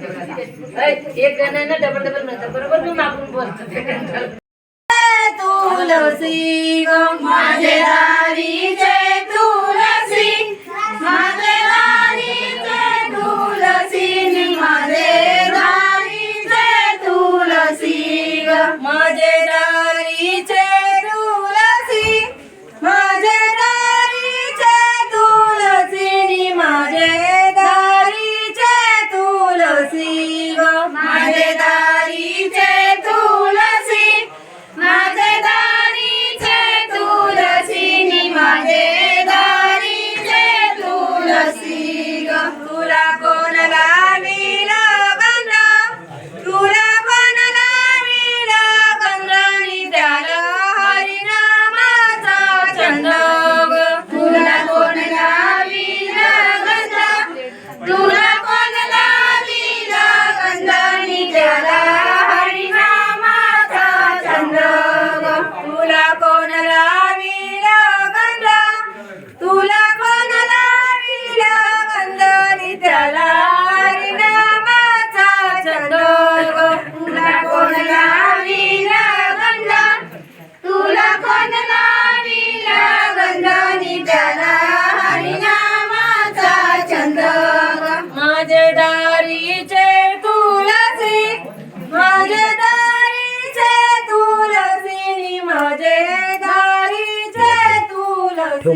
लागते एक जणांना डबल डबल मिळतात. बरोबर? मी मागून बोलतो.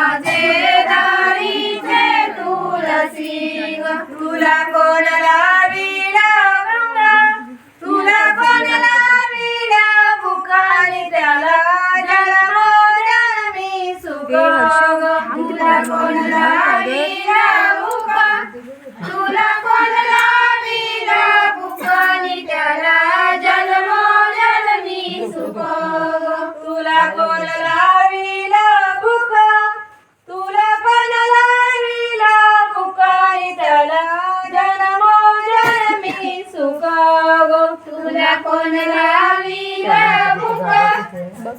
माझे दारीचे तुलसी तुला कोण लाविला गंगा तुला कोण लाविला बुकाली त्याला जलमोडल कोण लावी भूक?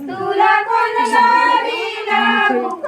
तुला कोण लावी भूक?